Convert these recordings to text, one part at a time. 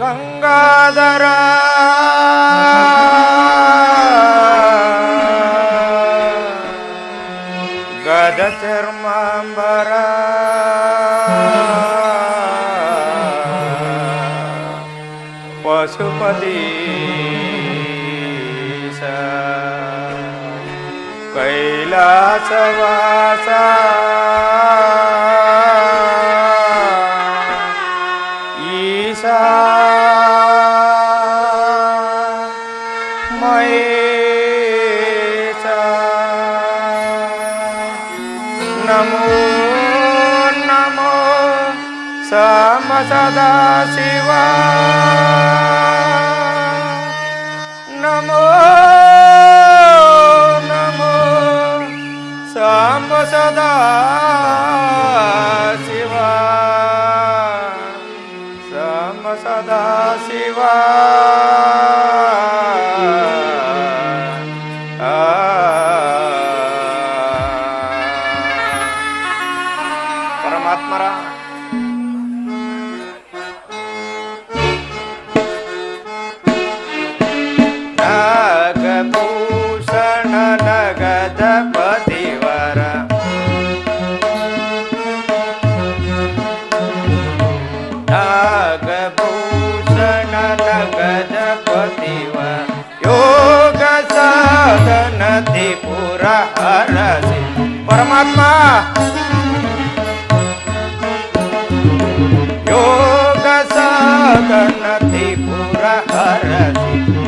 गङ्गाधरा சதா சிவா நமோ நமோ சாம்ப சதா मदन त्रिपुर हरसि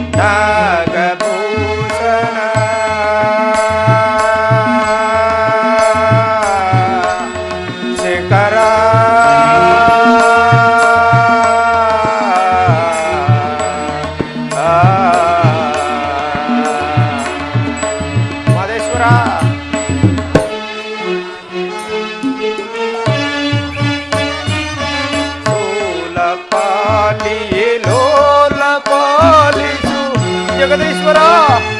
ಜಗದೀಶ್ವರ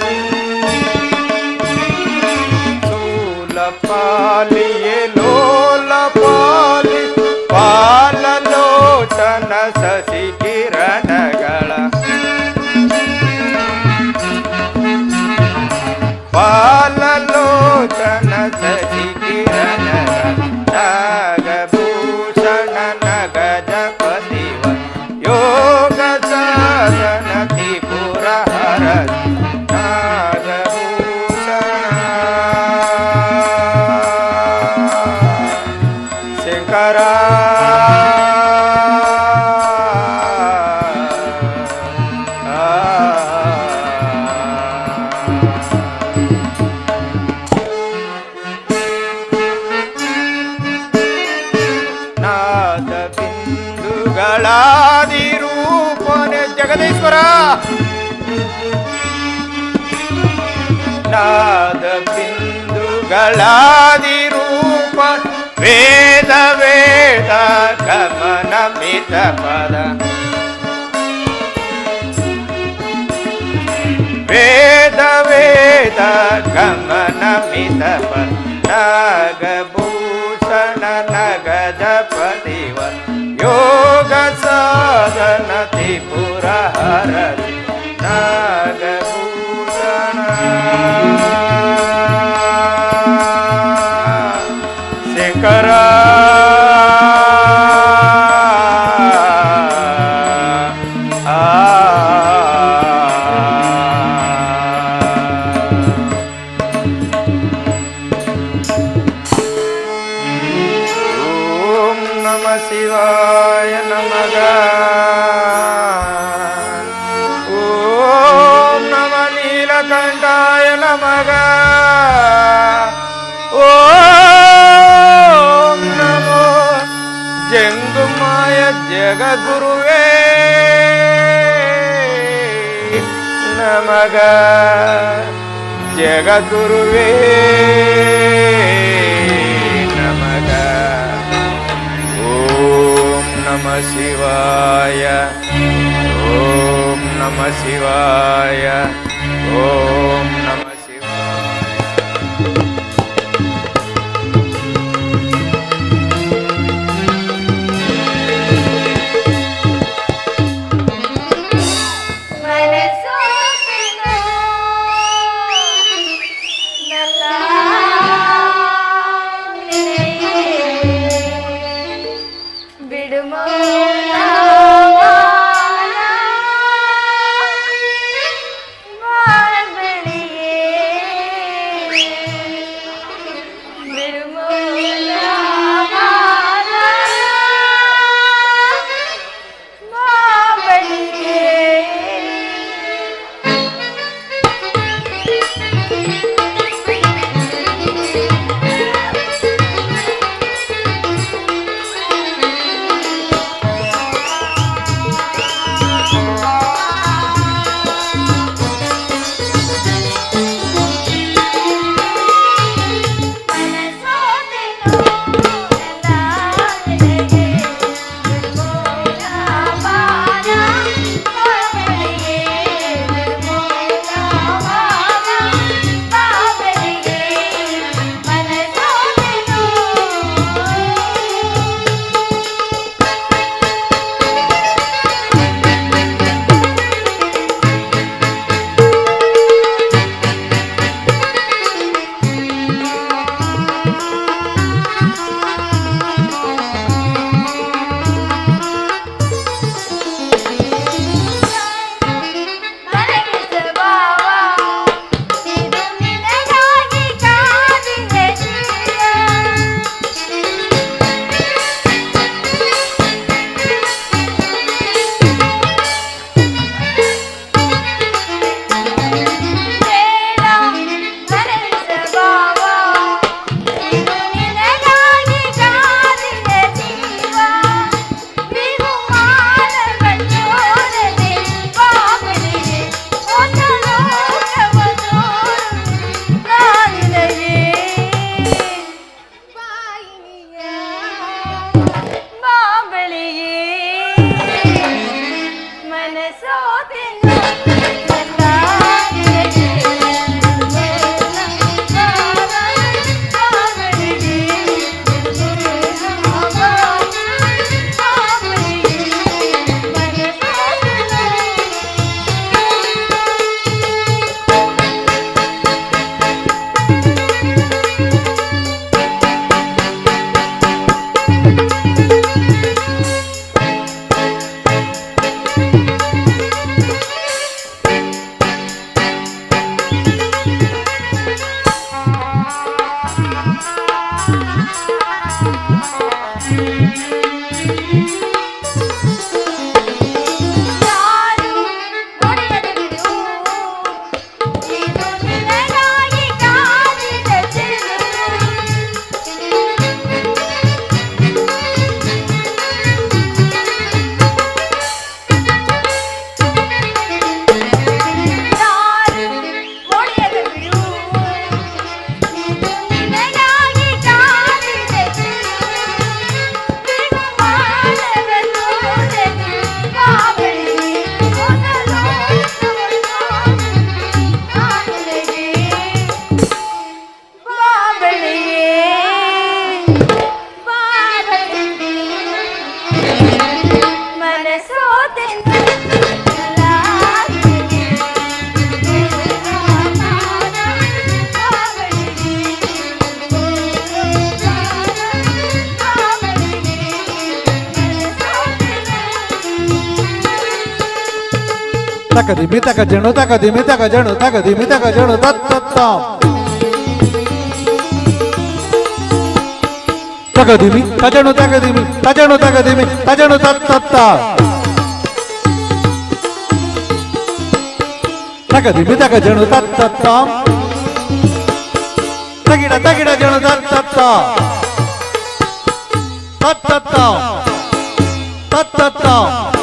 ಜಗದೀಶ್ವರ ನಾದ ಬಿಂದುಗಳಾದಿರೂಪ ವೇದ ವೇದ, ಗಮನ, ಮಿತ ಪದ. ವೇದ ವೇದ, ಗಮನ, ಮಿತ ಪದ. ನಾಗಭೂಷಣ, ನಗದ ಪದಿವ. लोक साधन त्रिपुरहर జగద్గురువే నమగ జగద్గురువే నమగ. ఓం నమ శివాయ ఓం నమ శివాయ ఓం mole तक धीमी तक जणु तक धीमी तक जणु तक धीमी तक जणु तत तत तक धीमी तक जणु तक धीमी तक जणु तक धीमी तक जणु तत तत तक धीमी तक जणु तत तत तगिडा तगिडा जणु तत तत तत तत तत तत तत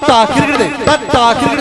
Ta ta ta,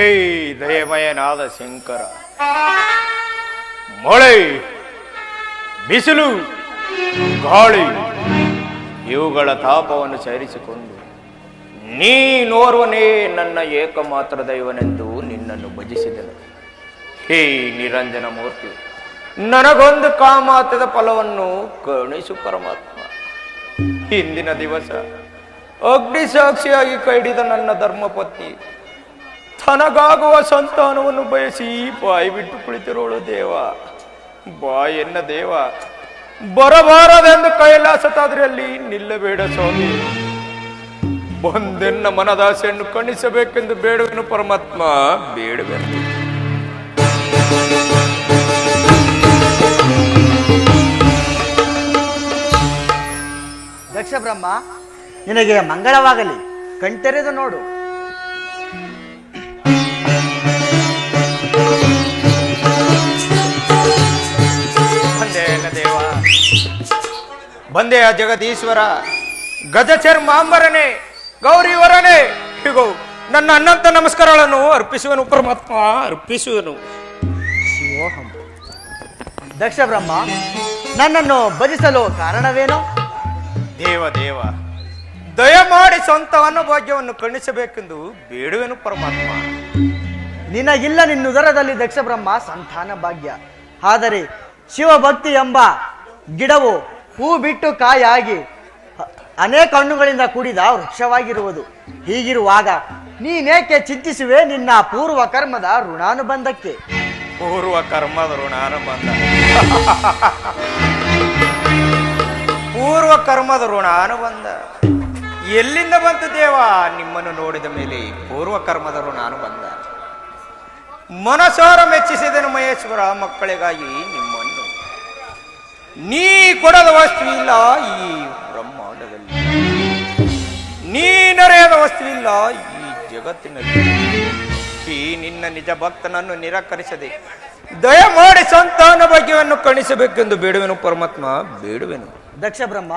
ಹೇ ದಯಮಯನಾದ ಶಂಕರ ಮಳೆ, ಬಿಸಿಲು, ಗಾಳಿ, ಇವುಗಳ ತಾಪವನ್ನು ಸೇರಿಸಿಕೊಂಡು ನೀನೋರ್ವನೇ ನನ್ನ ಏಕಮಾತ್ರ ದೈವನೆಂದು ನಿನ್ನನ್ನು ಭಜಿಸಿದನು. ಹೇ ನಿರಂಜನ ಮೂರ್ತಿ, ನನಗೊಂದು ಕಾಮಾತದ ಫಲವನ್ನು ಕರುಣಿಸು ಪರಮಾತ್ಮ. ಹಿಂದಿನ ದಿವಸ ಅಗ್ನಿ ಸಾಕ್ಷಿಯಾಗಿ ಕೈಡಿದ ನನ್ನ ಧರ್ಮಪತ್ನಿ ತನಗಾಗುವ ಸಂತಾನವನ್ನು ಬಯಸಿ ಬಾಯಿ ಬಿಟ್ಟು ಕುಳಿತಿರೋಳು ದೇವ. ಬಾಯೆನ್ನ ದೇವ. ಬರಬಾರದೆಂದು ಕೈಲಾಸತಾದ್ರಲ್ಲಿ ನಿಲ್ಲಬೇಡ ಸ್ವಾಮಿ. ಬಂದೆನ್ನ ಮನದಾಸೆಯನ್ನು ಕಣಿಸಬೇಕೆಂದು ಬೇಡುವೆನು ಪರಮಾತ್ಮ. ಬೇಡುವೆನು. ದಕ್ಷ ಬ್ರಹ್ಮ ನಿನಗೆ ಮಂಗಳವಾಗಲಿ. ಕಣ್ತೆರೆದು ನೋಡು. ಬಂದೆಯ ಜಗದೀಶ್ವರ. ಗಜಚರ್ಮಾಂಬರನೇ ಗೌರಿವರನೇ ಹೀಗೋ ನನ್ನ ಅನ್ನಂತ ನಮಸ್ಕಾರಗಳನ್ನು ಅರ್ಪಿಸುವನು ಪರಮಾತ್ಮ ಅರ್ಪಿಸುವನು. ಶಿವೋಹಂ. ದಕ್ಷ ಬ್ರಹ್ಮ ನನ್ನನ್ನು ಭಜಿಸಲು ಕಾರಣವೇನು? ದೇವ ದೇವ. ದಯಮಾಡಿ ಸ್ವಂತ ಅನ್ನಭಾಗ್ಯವನ್ನು ಕಣಿಸಬೇಕೆಂದು ಬೇಡುವೆನು ಪರಮಾತ್ಮ. ನಿನಗಿಲ್ಲ ನಿನ್ನುದರದಲ್ಲಿ ದಕ್ಷ ಬ್ರಹ್ಮ ಸಂತಾನ ಭಾಗ್ಯ. ಆದರೆ ಶಿವಭಕ್ತಿ ಎಂಬ ಗಿಡವು ಹೂ ಬಿಟ್ಟು ಕಾಯಾಗಿ ಅನೇಕ ಹಣ್ಣುಗಳಿಂದ ಕೂಡಿದ ವೃಕ್ಷವಾಗಿರುವುದು. ಹೀಗಿರುವಾಗ ನೀನೇಕೆ ಚಿಂತಿಸುವೆ ನಿನ್ನ ಪೂರ್ವ ಕರ್ಮದ ಋಣಾನುಬಂಧಕ್ಕೆ? ಪೂರ್ವ ಕರ್ಮದ ಋಣಾನುಬಂಧ. ಪೂರ್ವ ಕರ್ಮದ ಋಣಾನುಬಂಧ. ಎಲ್ಲಿಂದ ಬಂತು ದೇವ? ನಿಮ್ಮನ್ನು ನೋಡಿದ ಮೇಲೆ ಪೂರ್ವ ಕರ್ಮದ ಋಣಾನುಬಂಧ. ಮನಸಾರ ಮೆಚ್ಚಿಸಿದನು ಮಹೇಶ್ವರ, ಮಕ್ಕಳಿಗಾಗಿ ನಿಮ್ಮನ್ನು. ನೀ ಕೊಡದ ವಸ್ತು ಇಲ್ಲ ಈ ಬ್ರಹ್ಮಾಂಡದಲ್ಲಿ. ನೀ ವಸ್ತು ಇಲ್ಲ ಈ ಜಗತ್ತಿನಲ್ಲಿ. ಈ ನಿನ್ನ ನಿಜ ಭಕ್ತನನ್ನು ನಿರಾಕರಿಸದೆ ದಯಮಾಡಿ ಸಂತಾನ ಭಾಗ್ಯವನ್ನು ಕಣಿಸಬೇಕೆಂದು ಬೇಡುವೆನು ಪರಮಾತ್ಮ ಬೇಡುವೆನು. ದಕ್ಷ ಬ್ರಹ್ಮ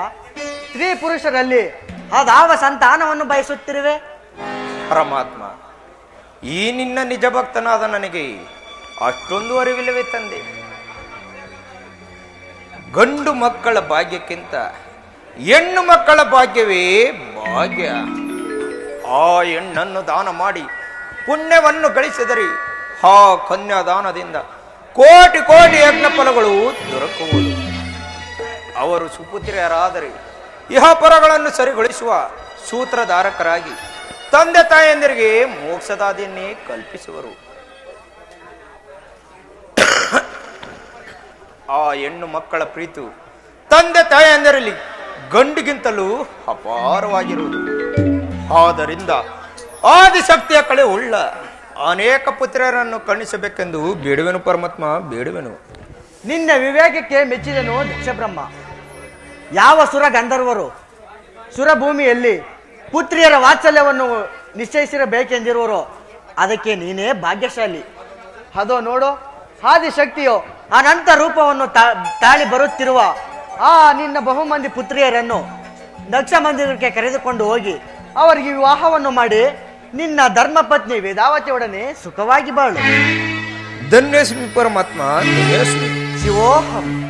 ಸ್ತ್ರೀ ಪುರುಷರಲ್ಲಿ ಅದಾವ ಸಂತಾನವನ್ನು ಬಯಸುತ್ತಿರುವೆ? ಪರಮಾತ್ಮ ಈ ನಿನ್ನ ನಿಜ ಭಕ್ತನಾದ ನನಗೆ ಅಷ್ಟೊಂದು ಅರಿವಿಲ್ಲವೇ ತಂದೆ. ಗಂಡು ಮಕ್ಕಳ ಭಾಗ್ಯಕ್ಕಿಂತ ಹೆಣ್ಣು ಮಕ್ಕಳ ಭಾಗ್ಯವೇ ಭಾಗ್ಯ. ಆ ಹೆಣ್ಣನ್ನು ದಾನ ಮಾಡಿ ಪುಣ್ಯವನ್ನು ಗಳಿಸಿದರೆ ಆ ಕನ್ಯಾದಾನದಿಂದ ಕೋಟಿ ಕೋಟಿ ಯಜ್ಞ ಫಲಗಳು ದೊರಕುವುದು. ಅವರು ಸುಪುತ್ರಿಯರಾದರೆ ಇಹಪರಗಳನ್ನು ಸರಿಗೊಳಿಸುವ ಸೂತ್ರಧಾರಕರಾಗಿ ತಂದೆ ತಾಯಂದಿರಿಗೆ ಮೋಕ್ಷದಾದಿಯನ್ನೇ ಕಲ್ಪಿಸುವರು. ಆ ಹೆಣ್ಣು ಮಕ್ಕಳ ಪ್ರೀತು ತಂದೆ ತಾಯಂದರಲ್ಲಿ ಗಂಡಿಗಿಂತಲೂ ಅಪಾರವಾಗಿರುವುದು. ಆದ್ದರಿಂದ ಆದಿಶಕ್ತಿಯ ಕಳೆ ಉಳ್ಳ ಅನೇಕ ಪುತ್ರರನ್ನು ಕಣಿಸಬೇಕೆಂದು ಬೇಡುವೆನು ಪರಮಾತ್ಮ, ಬೇಡುವೆನು. ನಿನ್ನ ವಿವೇಕಕ್ಕೆ ಮೆಚ್ಚಿದನು ದಕ್ಷಬ್ರಹ್ಮ. ಯಾವ ಸುರ ಗಂಧರ್ವರು, ಸುರಭೂಮಿಯಲ್ಲಿ ಪುತ್ರಿಯರ ವಾತ್ಸಲ್ಯವನ್ನು ನಿಶ್ಚಯಿಸಿರಬೇಕೆಂದಿರುವರು, ಅದಕ್ಕೆ ನೀನೇ ಭಾಗ್ಯಶಾಲಿ. ಅದೋ ನೋಡು ಆದಿಶಕ್ತಿಯು ಅನಂತ ರೂಪವನ್ನು ತಾ- ತಾಳಿ ಬರುತ್ತಿರುವ ಆ ನಿನ್ನ ಬಹುಮಂದಿ ಪುತ್ರಿಯರನ್ನು ದಕ್ಷ ಮಂದಿರಕ್ಕೆ ಕರೆದುಕೊಂಡು ಹೋಗಿ ಅವರಿಗೆ ವಿವಾಹವನ್ನು ಮಾಡಿ ನಿನ್ನ ಧರ್ಮಪತ್ನಿ ವೇದಾವತಿಯೊಡನೆ ಸುಖವಾಗಿ ಬಾಳು. ಧನ್ಯಸ್ಮಿ ಪರಮಾತ್ಮ ಶಿವೋಹಂ.